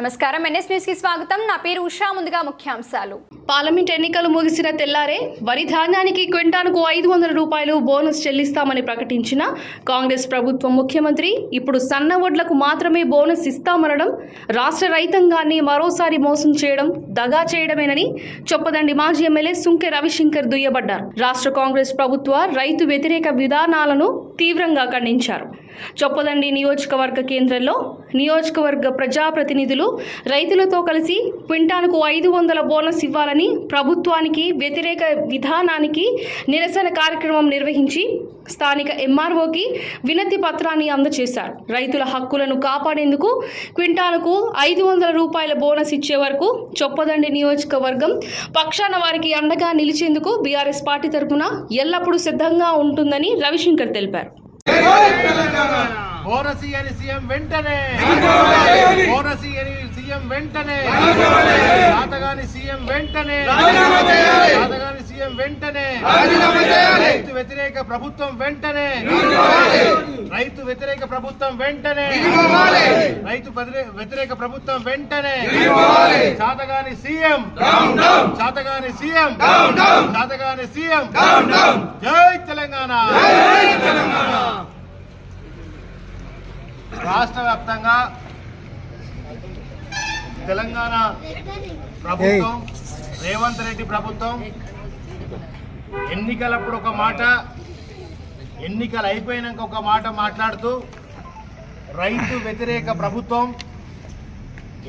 నమస్కారం. ఎన్ఎస్ న్యూస్కి స్వాగతం. నా పేరు ఉషా. ముందుగా ముఖ్యాంశాలు. పార్లమెంట్ ఎన్నికలు ముగిసిన తెల్లారే వరి ధాన్యానికి క్వింటానుకు ఐదు వందల రూపాయలు బోనస్ చెల్లిస్తామని ప్రకటించిన కాంగ్రెస్ ప్రభుత్వం ముఖ్యమంత్రి ఇప్పుడు సన్న వడ్లకు మాత్రమే బోనస్ ఇస్తామనడం రాష్ట్ర రైతాంగాన్ని మరోసారి మోసం చేయడం దగా చేయడమేనని చొప్పదండి మాజీ ఎమ్మెల్యే సుంకె రవిశంకర్ దుయ్యబడ్డారు. రాష్ట్ర కాంగ్రెస్ ప్రభుత్వ రైతు వ్యతిరేక విధానాలను తీవ్రంగా ఖండించారు. చొప్పదండి నియోజకవర్గ కేంద్రంలో నియోజకవర్గ ప్రజాప్రతినిధులు రైతులతో కలిసి క్వింటానుకు ఐదు వందల బోనస్ ఇవ్వాలని ప్రభుత్వానికి వ్యతిరేక విధానానికి నిరసన కార్యక్రమం నిర్వహించి స్థానిక ఎంఆర్ఓకి వినతి పత్రాన్ని అందజేశారు. రైతుల హక్కులను కాపాడేందుకు క్వింటానుకు ఐదు వందల రూపాయల బోనస్ ఇచ్చే వరకు చొప్పదండి నియోజకవర్గం పక్షాన వారికి అండగా నిలిచేందుకు బీఆర్ఎస్ పార్టీ తరఫున ఎల్లప్పుడూ సిద్ధంగా ఉంటుందని రవిశంకర్ తెలిపారు. సీఎం వెంటనే. బోనస్ అని సీఎం వెంటనే. శాతగాని సీఎం వెంటనే. శాతగాని సీఎం వెంటనే. రైతు వ్యతిరేక ప్రభుత్వం వెంటనే. రైతు వ్యతిరేక ప్రభుత్వం వెంటనే. రైతు వ్యతిరే- వ్యతిరేక ప్రభుత్వం వెంటనే. శాతగాని సీఎం. శాతగాని సీఎం. శాతగాని సీఎం. జై తెలంగాణ. రాష్ట్ర వ్యాప్తంగా తెలంగాణ ప్రభుత్వం రేవంత్ రెడ్డి ప్రభుత్వం ఎన్నికలప్పుడు ఒక మాట ఎన్నికలు అయిపోయినాక ఒక మాట మాట్లాడుతూ రైతు వ్యతిరేక ప్రభుత్వం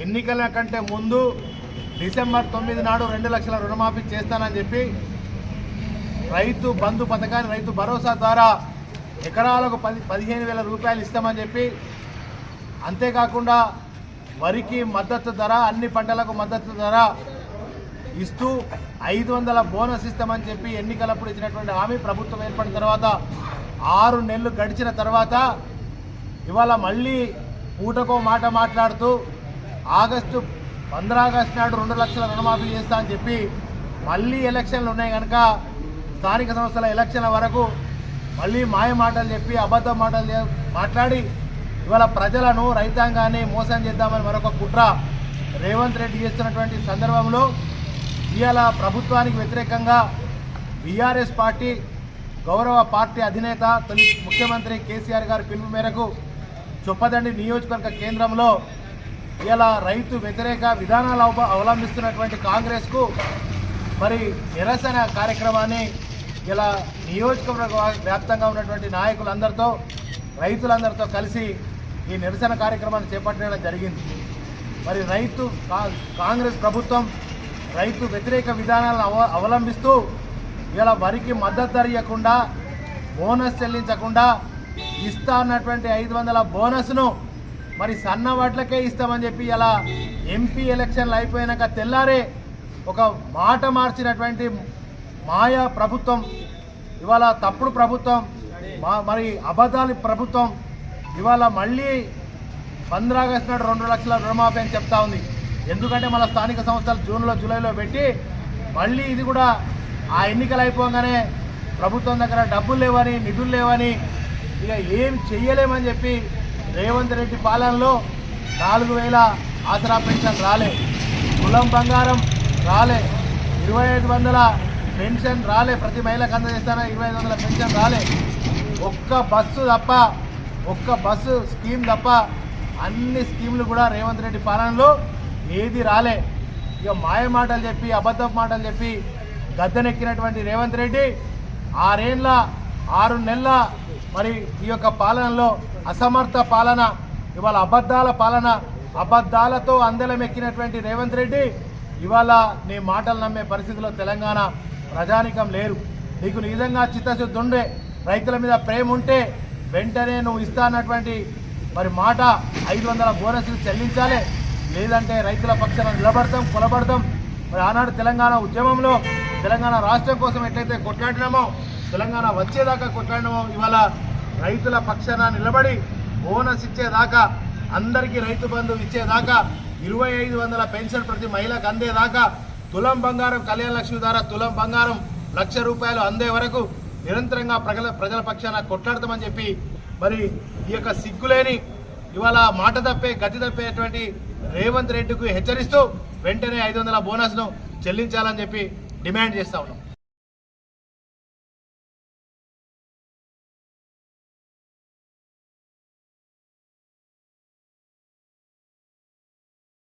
ఎన్నికల కంటే ముందు డిసెంబర్ తొమ్మిది నాడు రెండు లక్షల రుణమాఫీ చేస్తానని చెప్పి రైతు బంధు పథకాన్ని రైతు భరోసా ద్వారా ఎకరాలకు పది పదిహేను వేల రూపాయలు ఇస్తామని చెప్పి అంతేకాకుండా వరికి మద్దతు ధర అన్ని పంటలకు మద్దతు ధర ఇస్తూ ఐదు వందల బోనస్ ఇస్తామని చెప్పి ఎన్నికలప్పుడు ఇచ్చినటువంటి హామీ ప్రభుత్వం ఏర్పడిన తర్వాత ఆరు నెలలు గడిచిన తర్వాత ఇవాళ మళ్ళీ పూటకో మాట మాట్లాడుతూ ఆగస్టు పంద్ర ఆగస్టు నాడు రెండు లక్షల రుణమాఫీ చేస్తా అని చెప్పి మళ్ళీ ఎలక్షన్లు ఉన్నాయి కనుక స్థానిక సంస్థల ఎలక్షన్ల వరకు మళ్ళీ మాయ మాటలు చెప్పి అబద్ధ మాటలు మాట్లాడి ఇవాళ ప్రజలను రైతాంగాన్ని మోసం చేద్దామని మరొక కుట్ర రేవంత్ రెడ్డి చేస్తున్నటువంటి సందర్భంలో ఇవాళ ప్రభుత్వానికి వ్యతిరేకంగా బీఆర్ఎస్ పార్టీ గౌరవ పార్టీ అధినేత తొలి ముఖ్యమంత్రి కేసీఆర్ గారి పిలుపు మేరకు చొప్పదండి నియోజకవర్గ కేంద్రంలో ఇలా రైతు వ్యతిరేక విధానాలు అవలంబిస్తున్నటువంటి కాంగ్రెస్కు మరి నిరసన కార్యక్రమాన్ని ఇలా నియోజకవర్గ వ్యాప్తంగా ఉన్నటువంటి నాయకులందరితో రైతులందరితో కలిసి ఈ నిరసన కార్యక్రమాన్ని చేపట్టడం జరిగింది. మరి రైతు కా- కాంగ్రెస్ ప్రభుత్వం రైతు వ్యతిరేక విధానాలను అవ అవలంబిస్తూ ఇలా వరికి మద్దతు ధర ఇవ్వకుండా బోనస్ చెల్లించకుండా ఇస్తా అన్నటువంటి ఐదు వందల బోనస్ను మరి సన్న వాట్లకే ఇస్తామని చెప్పి ఇలా ఎంపీ ఎలక్షన్లు అయిపోయాక తెల్లారే ఒక మాట మార్చినటువంటి మాయా ప్రభుత్వం ఇవాళ తప్పుడు ప్రభుత్వం మా- మరి అబద్ధాలి ప్రభుత్వం ఇవాళ మళ్ళీ పంద్ర ఆగస్టు నాడు రెండు లక్షల రుణమాఫీ అని చెప్తా ఉంది. ఎందుకంటే మన స్థానిక సంస్థలు జూన్లో జూలైలో పెట్టి మళ్ళీ ఇది కూడా ఆ ఎన్నికలు అయిపోగానే ప్రభుత్వం దగ్గర డబ్బులు లేవని నిధులు లేవని ఇక ఏం చెయ్యలేమని చెప్పి రేవంత్ రెడ్డి పాలనలో నాలుగు వేల ఆసరా పెన్షన్ రాలే. కులం బంగారం రాలే. ఇరవై ఐదు వందల పెన్షన్ రాలే. ప్రతి మహిళకు అందజేస్తారా ఇరవై ఐదు వందల పెన్షన్ రాలే. ఒక్క బస్సు తప్ప ఒక్క బస్సు స్కీమ్ తప్ప అన్ని స్కీములు కూడా రేవంత్ రెడ్డి పాలనలో ఏది రాలే. ఇక మాయ మాటలు చెప్పి అబద్ధపు మాటలు చెప్పి గద్దెనెక్కినటువంటి రేవంత్ రెడ్డి ఆరేండ్ల ఆరు నెలల మరి ఈ యొక్క పాలనలో అసమర్థ పాలన ఇవాళ అబద్ధాల పాలన అబద్ధాలతో అందలం ఎక్కినటువంటి రేవంత్ రెడ్డి ఇవాళ నీ మాటలు నమ్మే పరిస్థితిలో తెలంగాణ ప్రజానికం లేరు. నీకు నిజంగా చిత్తశుద్ధి ఉండే రైతుల మీద ప్రేమ ఉంటే వెంటనే నువ్వు ఇస్తానటువంటి మరి మాట ఐదు వందల బోనస్లు చెల్లించాలి. లేదంటే రైతుల పక్షాన నిలబడతాం కొలబడతాం మరి ఆనాడు తెలంగాణ ఉద్యమంలో తెలంగాణ రాష్ట్రం కోసం ఎట్లయితే కొట్లాడినామో తెలంగాణ వచ్చేదాకా కొట్లాడినామో ఇవాళ రైతుల పక్షాన నిలబడి బోనస్ ఇచ్చేదాకా అందరికీ రైతు బంధు ఇచ్చేదాకా ఇరవై ఐదు వందల పెన్షన్ ప్రతి మహిళకు అందేదాకా తులం బంగారం కళ్యాణ లక్ష్మి ద్వారా తులం బంగారం లక్ష రూపాయలు అందే వరకు నిరంతరంగా ప్రజల ప్రజల పక్షాన కొట్లాడతామని చెప్పి మరి ఈ యొక్క సిగ్గులేని ఇవాళ మాట తప్పే గతి తప్పేటువంటి రేవంత్ రెడ్డికి హెచ్చరిస్తూ వెంటనే ఐదు వందల బోనస్ను చెల్లించాలని చెప్పి డిమాండ్ చేస్తా ఉన్నాం.